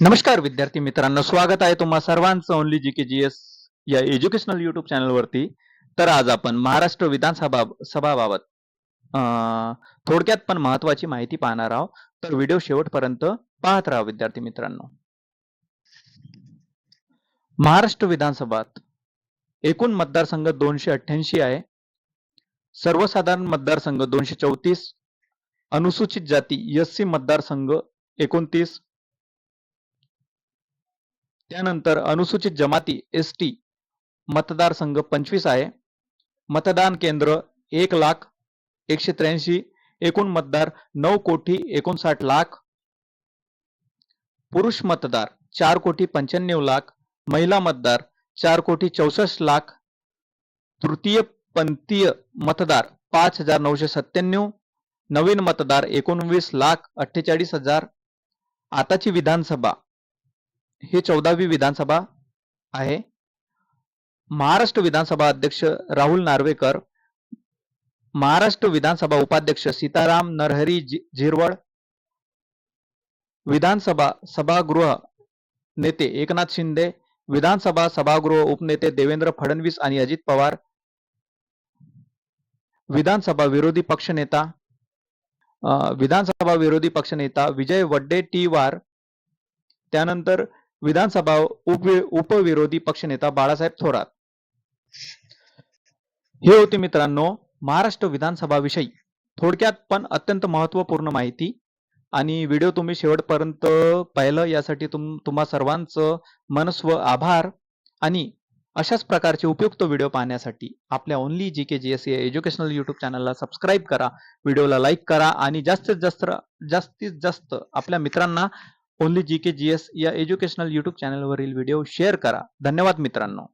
नमस्कार विद्यार्थी मित्रांनो स्वागत आहे तुम्हा सर्वांचं only G K G S या एज्युकेशनल युट्यूब चॅनलवरती तर आज आपण महाराष्ट्र विधानसभा सभाबाबत थोडक्यात पण महत्वाची माहिती पाहणार आहोत. तर व्हिडिओ शेवटपर्यंत पाहत राहा विद्यार्थी मित्रांनो. महाराष्ट्र विधानसभात एकूण मतदारसंघ दोनशे अठ्ठ्याऐंशी आहे. सर्वसाधारण मतदारसंघ दोनशे चौतीस. अनुसूचित जाती एस सी मतदारसंघ एकोणतीस. त्यानंतर अनुसूचित जमाती एस टी मतदारसंघ पंचवीस आहे. मतदान केंद्र एक लाख एकशे त्र्याऐंशी एकूण मतदार नऊ कोटी एकोणसाठ लाख. पुरुष मतदार चार कोटी पंच्याण्णव लाख महिला मतदार चार कोटी चौसष्ट लाख. तृतीय पंथीय मतदार पाच हजार नऊशे सत्त्याण्णव नवीन मतदार एकोणवीस लाख अठ्ठेचाळीस हजार. आताची विधानसभा ही चौदावी विधानसभा आहे. महाराष्ट्र विधानसभा अध्यक्ष राहुल नार्वेकर महाराष्ट्र विधानसभा उपाध्यक्ष सीताराम नरहरी झि- झिरवळ विधानसभा सभागृह नेते एकनाथ शिंदे विधानसभा सभागृह उपनेते देवेंद्र फडणवीस आणि अजित पवार विधानसभा विरोधी पक्षनेता अं, विधानसभा विरोधी पक्षनेता विजय वड्डेटीवार त्यानंतर विधानसभा उप उपविरोधी पक्षनेता बाळासाहेब थोरात. हे होते मित्रांनो महाराष्ट्र विधानसभा विषयी. थोडक्यात पण अत्यंत महत्त्वपूर्ण माहिती आणि व्हिडिओ तुम्ही शेवटपर्यंत पाहिलं यासाठी तुम तुम्हा सर्वांचं मनस्व आभार आणि अशाच प्रकारचे उपयुक्त व्हिडिओ पाहण्यासाठी आपल्या only G K G S या एज्युकेशनल युट्यूब चॅनलला सबस्क्राईब करा व्हिडिओला लाईक करा आणि जास्तीत जास्त जास्तीत जास्त आपल्या मित्रांना only G K G S या एज्युकेशनल यूट्यूब चॅनलवरील व्हिडिओ शेअर करा. धन्यवाद मित्रांनो.